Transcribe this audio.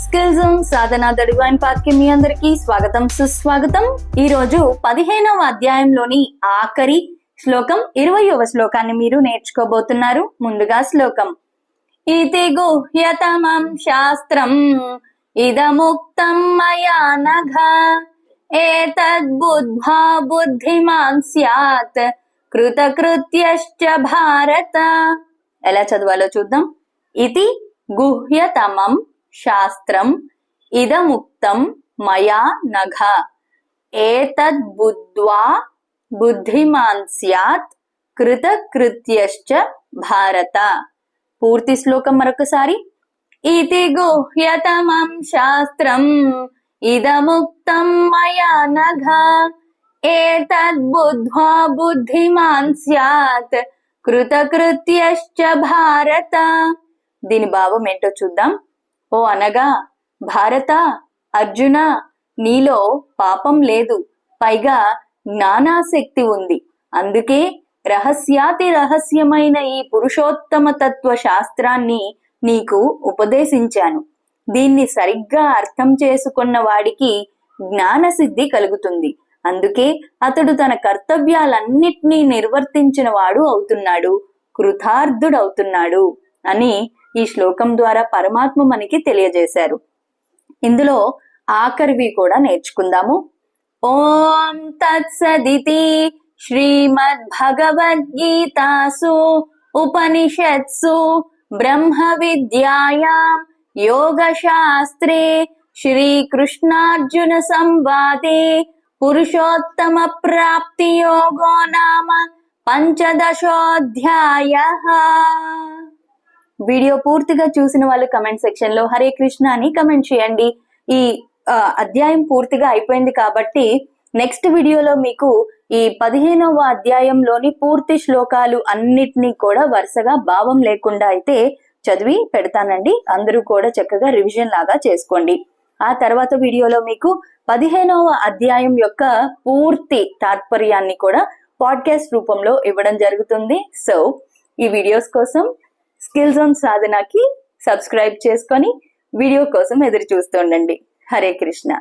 Skill Sadhana the divine మీ అందరికి స్వాగతం సుస్వాగతం. ఈ రోజు పదిహేనవ అధ్యాయంలోని ఆఖరి శ్లోకం ఇరవయవ శ్లోకాన్ని మీరు నేర్చుకోబోతున్నారు. ముందుగా శ్లోకం. ఇది గుహ్యతమం శాస్త్రం ఇదముక్తం మయా నఘ. ఏతద్బుద్ధ్వా బుద్ధిమాన్ స్యాత్. కృతకృత్యశ్చ భారత. ఎలా చదవాలో చూద్దాం. ఇది గుహ్యతమం శాస్త్రం ఇదముక్తం మయా నఘ. ఏతద్బుద్ధ్వా బుద్ధిమాన్ స్యాత్ కృతకృత్యశ్చ భారత. పూర్తి శ్లోకం మరొకసారి. ఇది గుహ్యతమం శాస్త్రం ఇదముక్తం మయా నఘ. ఏతద్బుద్ధ్వా బుద్ధిమాన్ స్యాత్ కృతకృత్యశ్చ భారత. దీని భావం ఏంటో చూద్దాం. ఓ అనగా భారత అర్జున నీలో పాపం లేదు. పైగా జ్ఞానాశక్తి ఉంది. అందుకే రహస్యాతి రహస్యమైన ఈ పురుషోత్తమ తత్వ శాస్త్రాన్ని నీకు ఉపదేశించాను. దీన్ని సరిగ్గా అర్థం చేసుకున్న వాడికి జ్ఞానసిద్ధి కలుగుతుంది. అందుకే అతడు తన కర్తవ్యాలన్నిటినీ నిర్వర్తించిన వాడు అవుతున్నాడు. కృతార్థుడవుతున్నాడు. అని ఈ శ్లోకం ద్వారా పరమాత్మ మనకి తెలియజేశారు. ఇందులో ఆఖరివి కూడా నేర్చుకుందాము. ఓం తత్సదితి శ్రీమద్ భగవద్గీతాసు ఉపనిషత్సు బ్రహ్మ విద్యాయాం యోగ శాస్త్రే శ్రీకృష్ణార్జున సంవాదే పురుషోత్తమ ప్రాప్తి యోగో నామ పంచదశోధ్యాయ. వీడియో పూర్తిగా చూసిన వాళ్ళు కమెంట్ సెక్షన్లో హరే కృష్ణ అని కమెంట్ చేయండి. ఈ అధ్యాయం పూర్తిగా అయిపోయింది కాబట్టి నెక్స్ట్ వీడియోలో మీకు ఈ పదిహేనవ అధ్యాయంలోని పూర్తి శ్లోకాలు అన్నిటినీ కూడా వరుసగా భావం లేకుండా అయితే చదివి పెడతానండి. అందరూ కూడా చక్కగా రివిజన్ లాగా చేసుకోండి. ఆ తర్వాత వీడియోలో మీకు పదిహేనవ అధ్యాయం యొక్క పూర్తి తాత్పర్యాన్ని కూడా పాడ్కాస్ట్ రూపంలో ఇవ్వడం జరుగుతుంది. సో ఈ వీడియోస్ కోసం స్కిల్ జోన్ సాధనకి సబ్స్క్రైబ్ చేసుకొని వీడియో కోసం ఎదురు చూస్తుండండి హరే కృష్ణ.